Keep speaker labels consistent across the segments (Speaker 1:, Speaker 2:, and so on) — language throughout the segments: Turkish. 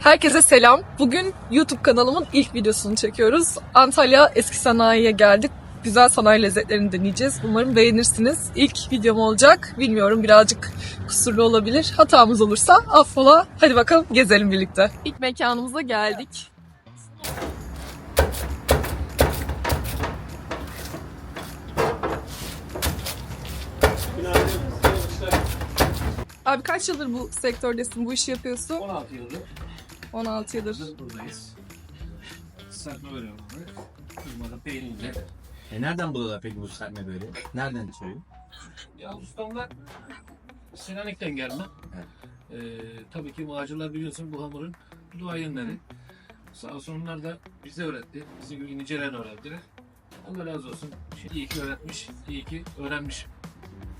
Speaker 1: Herkese selam. Bugün YouTube kanalımın ilk videosunu çekiyoruz. Antalya Eski Sanayi'ye geldik. Güzel sanayi lezzetlerini deneyeceğiz. Umarım beğenirsiniz. İlk videom olacak. Bilmiyorum birazcık kusurlu olabilir. Hatamız olursa affola. Hadi bakalım gezelim birlikte. İlk mekanımıza geldik. Abi kaç yıldır bu sektördesin, bu işi yapıyorsun?
Speaker 2: 16 yıldır
Speaker 1: 16 yıldır.
Speaker 2: buradayız. Serpme böyle oldu. Kızmada peynirle.
Speaker 3: E nereden buluyorlar peki bu serpme böyle? Nereden çıkıyor?
Speaker 2: Ya ustamlar Selanik'ten gelme. Ee, tabii ki macirlar biliyorsun bu hamurun duayenleri. Sağ olsun onlar da bize öğretti. Bizi gibi nicelen öğrettiler. Allah razı olsun. Şimdi iyi ki öğretmiş, iyi ki öğrenmiş.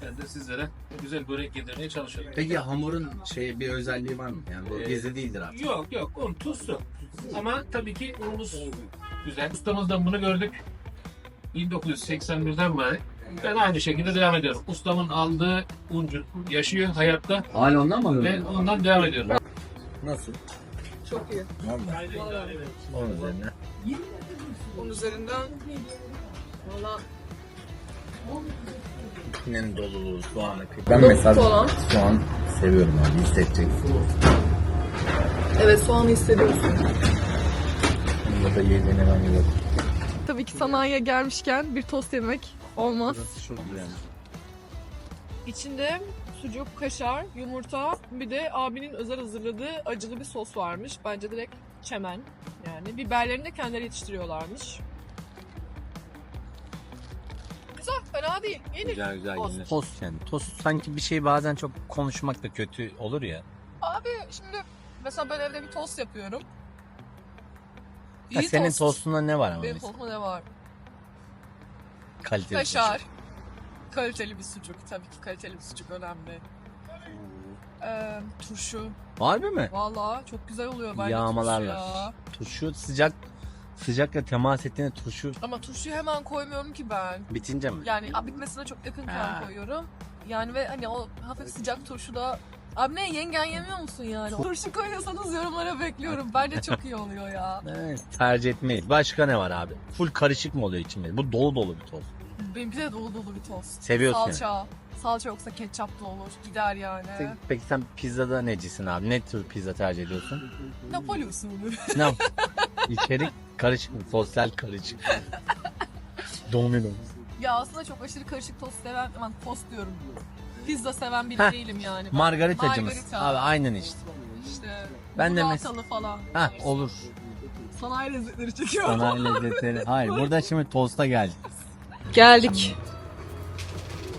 Speaker 2: Ben de sizlere güzel börek yedirmeye çalışıyorum.
Speaker 3: Peki hamurun şey bir özelliği var mı? Yani bu
Speaker 2: Ee,
Speaker 3: gezi değildir artık.
Speaker 2: Yok yok un tuzlu. Ama tabii ki unumuz güzel. Ustamızdan bunu gördük. 1981'den beri ben aynı şekilde devam ediyorum. Ustamın aldığı uncu yaşıyor hayatta
Speaker 3: Hala ondan mı
Speaker 2: ve ondan devam ediyorum.
Speaker 3: Nasıl?
Speaker 1: Çok iyi.
Speaker 3: Vallahi. Onun üzerine.
Speaker 1: Onun üzerinden valla
Speaker 3: İçinin doluluğu, soğanı, Ben
Speaker 1: Dolu
Speaker 3: mesela
Speaker 1: soğan.
Speaker 3: soğan seviyorum abi hissedeceksin.
Speaker 1: evet soğanı hissediyorsun.
Speaker 3: Bunda da yediğine ben yok.
Speaker 1: Tabii ki sanayiye gelmişken bir tost yemek olmaz. İçinde sucuk, kaşar, yumurta bir de abinin özel hazırladığı acılı bir sos varmış. Bence direkt çemen yani. Biberlerini de kendileri yetiştiriyorlarmış. Fena değil. Yenir.
Speaker 3: Güzel güzel
Speaker 1: Tost.
Speaker 3: yenir.
Speaker 4: Tost yani. Tost sanki bir şey bazen çok konuşmak da kötü olur ya.
Speaker 1: Abi şimdi mesela ben evde bir tost yapıyorum.
Speaker 4: Ha,
Speaker 1: İyi
Speaker 4: senin
Speaker 1: tost.
Speaker 4: tostunda ne var ama
Speaker 1: Benim
Speaker 4: mesela?
Speaker 1: tostumda ne var?
Speaker 4: Kaliteli
Speaker 1: Kaşar.
Speaker 4: sucuk.
Speaker 1: Kaliteli bir sucuk. Tabii ki kaliteli bir sucuk önemli. Ee, turşu.
Speaker 4: Harbi mi?
Speaker 1: Valla çok güzel oluyor bence turşu ya.
Speaker 4: Turşu sıcak sıcakla temas ettiğinde turşu
Speaker 1: Ama turşuyu hemen koymuyorum ki ben.
Speaker 4: bitince mi?
Speaker 1: Yani a, bitmesine çok yakınken
Speaker 4: Ha.
Speaker 1: koyuyorum. Yani ve hani o hafif sıcak turşu da Abi ne yengen yemiyor musun yani? Turşu koyuyorsanız yorumlara bekliyorum. Bence çok iyi oluyor ya.
Speaker 4: Evet, tercih etmeyiz. Başka ne var abi? Full karışık mı oluyor içinde? Bu dolu dolu bir tost.
Speaker 1: Benimki de dolu dolu bir tost.
Speaker 4: Seviyorsun yani.
Speaker 1: Salça. Salça yoksa ketçap da olur. Gider yani.
Speaker 4: Peki, peki sen pizzada necisin abi? Ne tür pizza tercih ediyorsun?
Speaker 1: Napoli usulü.
Speaker 4: ne? İçerik karışık mı? Sosyal karışık. Domino.
Speaker 1: Ya aslında çok aşırı karışık tost seven, aman tost diyorum. Pizza seven biri
Speaker 4: Heh.
Speaker 1: değilim yani. Ben
Speaker 4: Margaritacımız.
Speaker 1: Margarita.
Speaker 4: Abi aynen işte.
Speaker 1: İşte
Speaker 4: Ben de mes-
Speaker 1: burratalı falan.
Speaker 4: Ha olur.
Speaker 1: Sanayi lezzetleri çekiyorum.
Speaker 4: Sanayi lezzetleri. Hayır burada şimdi tosta geldik.
Speaker 1: Geldik.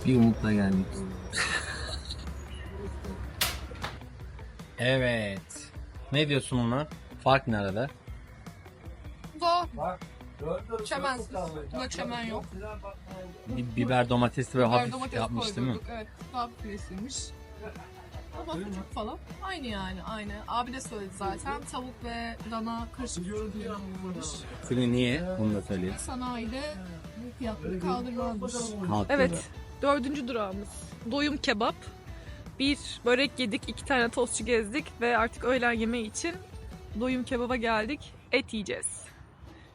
Speaker 4: Bir umutla geldik. evet. Ne diyorsun buna? Fark ne arada?
Speaker 1: Bu da çemensiz. Bunda çemen yok.
Speaker 4: Bir biber domatesli
Speaker 1: Biber
Speaker 4: hafif
Speaker 1: domates
Speaker 4: yapmış değil mi?
Speaker 1: koyduk. Evet. Daha püresiymiş. Ama sucuk falan. Aynı yani aynı. Abi de söyledi zaten. Tavuk ve dana karışık kullanılmış.
Speaker 4: Çünkü niye? Bunu da söyleyeyim.
Speaker 1: Sanayide bu fiyatları kaldırmazmış.
Speaker 4: Haklı.
Speaker 1: Evet. Dördüncü durağımız. Doyum kebap. Bir börek yedik, iki tane tostçu gezdik ve artık öğlen yemeği için doyum kebaba geldik. Et yiyeceğiz.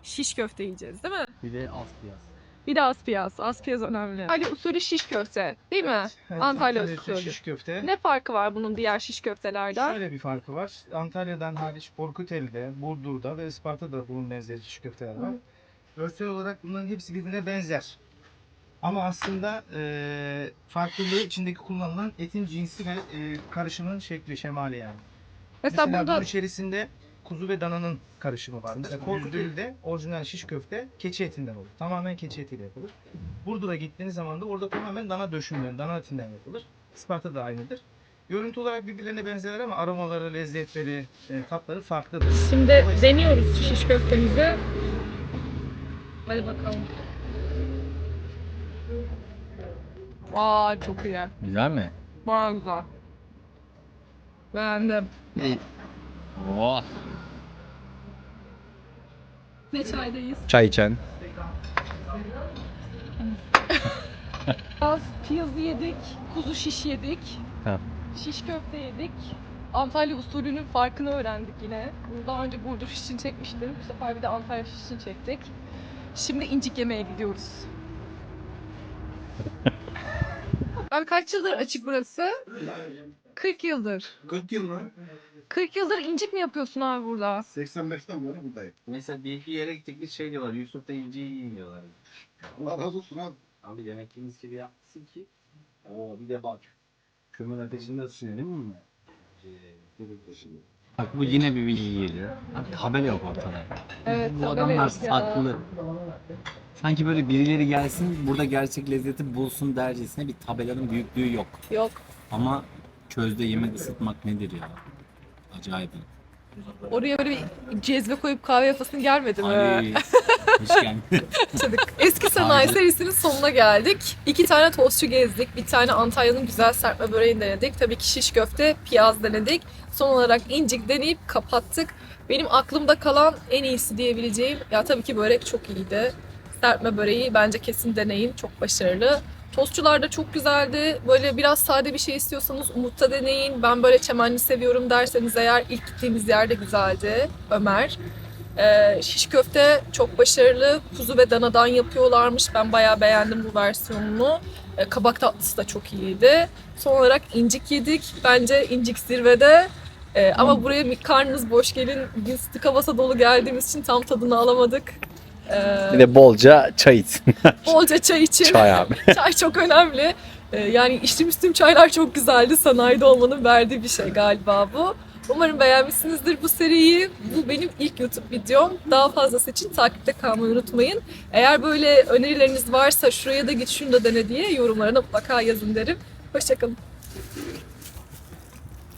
Speaker 1: Şiş köfte yiyeceğiz değil mi?
Speaker 4: Bir de az piyaz.
Speaker 1: Bir de aspiyaz. Aspiyaz önemli. Ali usulü şiş köfte değil mi?
Speaker 5: Evet,
Speaker 1: Antalya
Speaker 5: Antalya
Speaker 1: usulü.
Speaker 5: şiş köfte.
Speaker 1: Ne farkı var bunun diğer şiş köftelerden?
Speaker 5: Şöyle bir farkı var. Antalya'dan hariç Korkuteli'de, Burdur'da ve Isparta'da bunun benzeri şiş köfteler var. Görsel olarak bunların hepsi birbirine benzer. Ama aslında e, farklılığı içindeki kullanılan etin cinsi ve e, karışımın şekli, şemali yani.
Speaker 1: Mesela,
Speaker 5: Mesela
Speaker 1: burada
Speaker 5: bunun içerisinde kuzu ve dananın karışımı var. Mesela Korkuteli'de orijinal şiş köfte keçi etinden olur. Tamamen keçi etiyle yapılır. Burdur'a gittiğiniz zaman da orada tamamen dana döşümden, dana etinden yapılır. Isparta da aynıdır. Görüntü olarak birbirlerine benzerler ama aromaları, lezzetleri, e, tatları farklıdır.
Speaker 1: şimdi deniyoruz şiş köftemizi. Hadi bakalım. Aa çok iyi.
Speaker 4: Güzel mi?
Speaker 1: Baya güzel. Beğendim.
Speaker 4: Oh.
Speaker 1: Ne çaydayız?
Speaker 4: Çay içen.
Speaker 1: Biraz piyazı yedik, kuzu şiş yedik,
Speaker 4: Ha.
Speaker 1: şiş köfte yedik. Antalya usulünün farkını öğrendik yine. Daha önce Burdur şişini çekmiştim. Bu sefer bir de Antalya şişini çektik. Şimdi incik yemeye gidiyoruz. Abi kaç yıldır açık burası? 40 yıldır.
Speaker 5: 40 yıl mı?
Speaker 1: 40 yıldır incik mi yapıyorsun abi burada?
Speaker 5: 85'ten beri buradayım.
Speaker 4: Mesela bir iki yere gittik bir şey diyorlar. Yusuf da inci yiyin diyorlar.
Speaker 5: Allah razı olsun abi.
Speaker 4: Abi demek ki mis gibi yapmışsın ki. Oo bir de bak. Kömür ateşinde ısınıyor değil mi? Bak bu yine bir bilgi geliyor. Abi tabela yok ortada.
Speaker 1: Evet,
Speaker 4: bu
Speaker 1: tabela
Speaker 4: adamlar
Speaker 1: yok ya.
Speaker 4: saklı. Sanki böyle birileri gelsin burada gerçek lezzeti bulsun dercesine bir tabelanın büyüklüğü yok.
Speaker 1: Yok.
Speaker 4: Ama közde yemek ısıtmak nedir ya? Acayip.
Speaker 1: Oraya böyle bir cezve koyup kahve yapasın gelmedi mi?
Speaker 4: Ay.
Speaker 1: Eski sanayi
Speaker 4: Aynen.
Speaker 1: serisinin sonuna geldik. İki tane tostçu gezdik. Bir tane Antalya'nın güzel serpme böreğini denedik. Tabii ki şiş köfte, piyaz denedik. Son olarak incik deneyip kapattık. Benim aklımda kalan en iyisi diyebileceğim, ya tabii ki börek çok iyiydi. Serpme böreği bence kesin deneyin. Çok başarılı. Tostçular da çok güzeldi. Böyle biraz sade bir şey istiyorsanız Umut'ta deneyin. Ben böyle çemenli seviyorum derseniz eğer ilk gittiğimiz yerde güzeldi. Ömer. Ee, şiş köfte çok başarılı. Kuzu ve danadan yapıyorlarmış. Ben bayağı beğendim bu versiyonunu. Ee, kabak tatlısı da çok iyiydi. Son olarak incik yedik. Bence incik zirvede. Ee, ama buraya bir karnınız boş gelin. Biz tıka basa dolu geldiğimiz için tam tadını alamadık. Ee,
Speaker 6: Bir de bolca çay için.
Speaker 1: bolca çay için.
Speaker 6: çay abi.
Speaker 1: Çay çok önemli. Ee, yani içtiğimiz tüm çaylar çok güzeldi. Sanayide olmanın verdiği bir şey galiba bu. Umarım beğenmişsinizdir bu seriyi. Bu benim ilk YouTube videom. Daha fazlası için takipte kalmayı unutmayın. Eğer böyle önerileriniz varsa şuraya da git şunu da dene diye yorumlarına mutlaka yazın derim. Hoşçakalın.